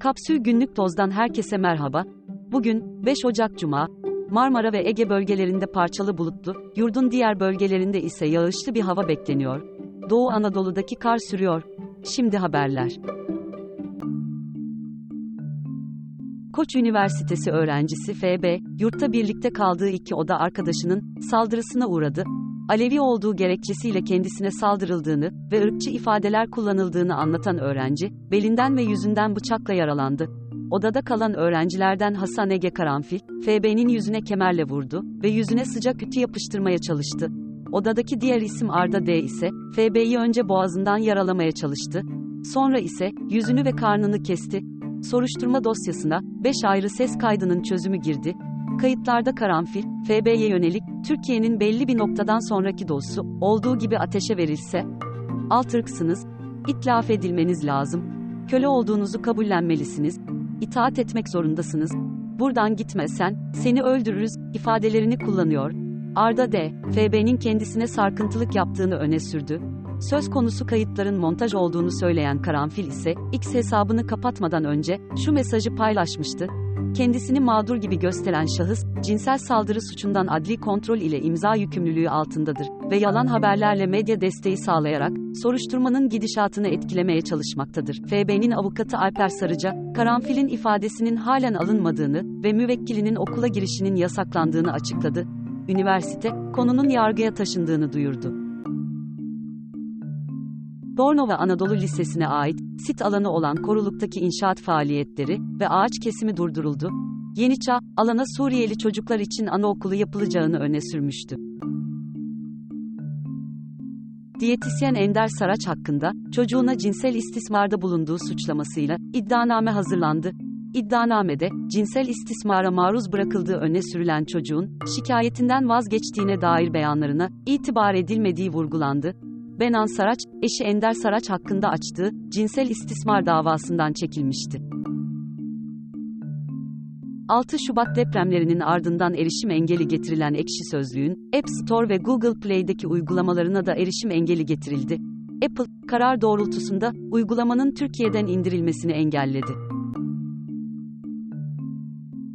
Kapsül Günlük Toz'dan herkese merhaba. Bugün 5 Ocak Cuma. Marmara ve Ege bölgelerinde parçalı bulutlu, yurdun diğer bölgelerinde ise yağışlı bir hava bekleniyor. Doğu Anadolu'daki kar sürüyor. Şimdi haberler. Koç Üniversitesi öğrencisi FB, yurtta birlikte kaldığı iki oda arkadaşının saldırısına uğradı. Alevi olduğu gerekçesiyle kendisine saldırıldığını ve ırkçı ifadeler kullanıldığını anlatan öğrenci, belinden ve yüzünden bıçakla yaralandı. Odada kalan öğrencilerden Hasan Ege Karanfil, FB'nin yüzüne kemerle vurdu ve yüzüne sıcak ütü yapıştırmaya çalıştı. Odadaki diğer isim Arda D ise, FB'yi önce boğazından yaralamaya çalıştı. Sonra ise, yüzünü ve karnını kesti. Soruşturma dosyasına, 5 ayrı ses kaydının çözümü girdi. Kayıtlarda karanfil, FB'ye yönelik, Türkiye'nin belli bir noktadan sonraki dostu, olduğu gibi ateşe verilse, alt ırksınız, itlaf edilmeniz lazım, köle olduğunuzu kabullenmelisiniz, itaat etmek zorundasınız, buradan gitmezsen, seni öldürürüz, ifadelerini kullanıyor. Arda D, FB'nin kendisine sarkıntılık yaptığını öne sürdü. Söz konusu kayıtların montaj olduğunu söyleyen Karanfil ise, X hesabını kapatmadan önce, şu mesajı paylaşmıştı. Kendisini mağdur gibi gösteren şahıs, cinsel saldırı suçundan adli kontrol ile imza yükümlülüğü altındadır ve yalan haberlerle medya desteği sağlayarak, soruşturmanın gidişatını etkilemeye çalışmaktadır. FB'nin avukatı Alper Sarıca, Karanfil'in ifadesinin halen alınmadığını ve müvekkilinin okula girişinin yasaklandığını açıkladı. Üniversite, konunun yargıya taşındığını duyurdu. Bornova Anadolu Lisesi'ne ait, sit alanı olan koruluktaki inşaat faaliyetleri ve ağaç kesimi durduruldu. Yeniçağ, alana Suriyeli çocuklar için anaokulu yapılacağını öne sürmüştü. Diyetisyen Ender Saraç hakkında, çocuğuna cinsel istismarda bulunduğu suçlamasıyla, iddianame hazırlandı. İddianamede, cinsel istismara maruz bırakıldığı öne sürülen çocuğun, şikayetinden vazgeçtiğine dair beyanlarına, itibar edilmediği vurgulandı. Benan Saraç, eşi Ender Saraç hakkında açtığı cinsel istismar davasından çekilmişti. 6 Şubat depremlerinin ardından erişim engeli getirilen Ekşi Sözlüğün, App Store ve Google Play'deki uygulamalarına da erişim engeli getirildi. Apple, karar doğrultusunda, uygulamanın Türkiye'den indirilmesini engelledi.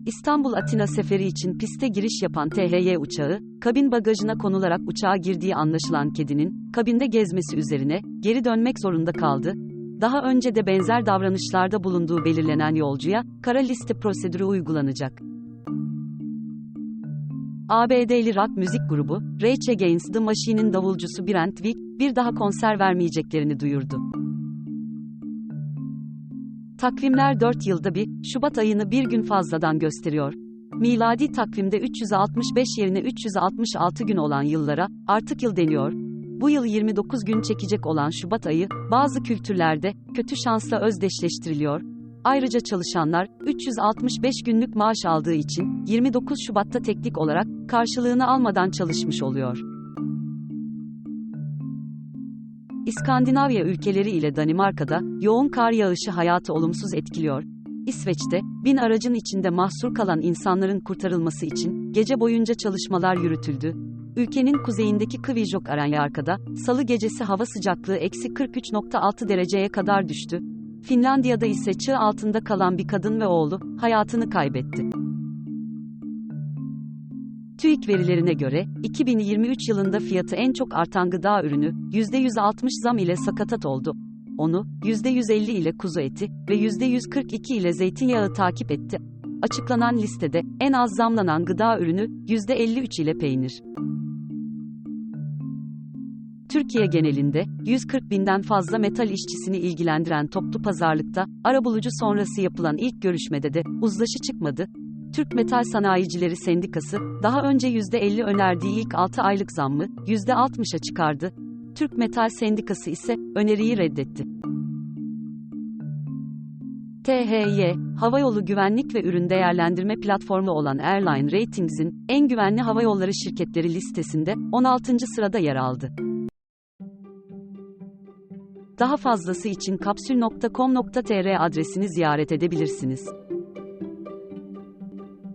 İstanbul-Atina seferi için piste giriş yapan THY uçağı, kabin bagajına konularak uçağa girdiği anlaşılan kedinin, kabinde gezmesi üzerine, geri dönmek zorunda kaldı. Daha önce de benzer davranışlarda bulunduğu belirlenen yolcuya, kara liste prosedürü uygulanacak. ABD'li rock müzik grubu, Rage Against the Machine'in davulcusu Brent Wick, bir daha konser vermeyeceklerini duyurdu. Takvimler 4 yılda bir, Şubat ayını bir gün fazladan gösteriyor. Miladi takvimde 365 yerine 366 gün olan yıllara, artık yıl deniyor. Bu yıl 29 gün çekecek olan Şubat ayı, bazı kültürlerde, kötü şansla özdeşleştiriliyor. Ayrıca çalışanlar, 365 günlük maaş aldığı için, 29 Şubat'ta teknik olarak, karşılığını almadan çalışmış oluyor. İskandinavya ülkeleri ile Danimarka'da yoğun kar yağışı hayatı olumsuz etkiliyor. İsveç'te bin aracın içinde mahsur kalan insanların kurtarılması için gece boyunca çalışmalar yürütüldü. Ülkenin kuzeyindeki Kvížok Aranyarka'da salı gecesi hava sıcaklığı eksi 43.6 dereceye kadar düştü. Finlandiya'da ise çığ altında kalan bir kadın ve oğlu hayatını kaybetti. TÜİK verilerine göre, 2023 yılında fiyatı en çok artan gıda ürünü, %160 zam ile sakatat oldu. Onu, %150 ile kuzu eti ve %142 ile zeytinyağı takip etti. Açıklanan listede, en az zamlanan gıda ürünü, %53 ile peynir. Türkiye genelinde, 140 binden fazla metal işçisini ilgilendiren toplu pazarlıkta, arabulucu sonrası yapılan ilk görüşmede de, uzlaşı çıkmadı, Türk Metal Sanayicileri Sendikası, daha önce %50 önerdiği ilk 6 aylık zammı, %60'a çıkardı. Türk Metal Sendikası ise, öneriyi reddetti. THY, havayolu güvenlik ve ürün değerlendirme platformu olan Airline Ratings'in, en güvenli havayolları şirketleri listesinde, 16. sırada yer aldı. Daha fazlası için kapsül.com.tr adresini ziyaret edebilirsiniz.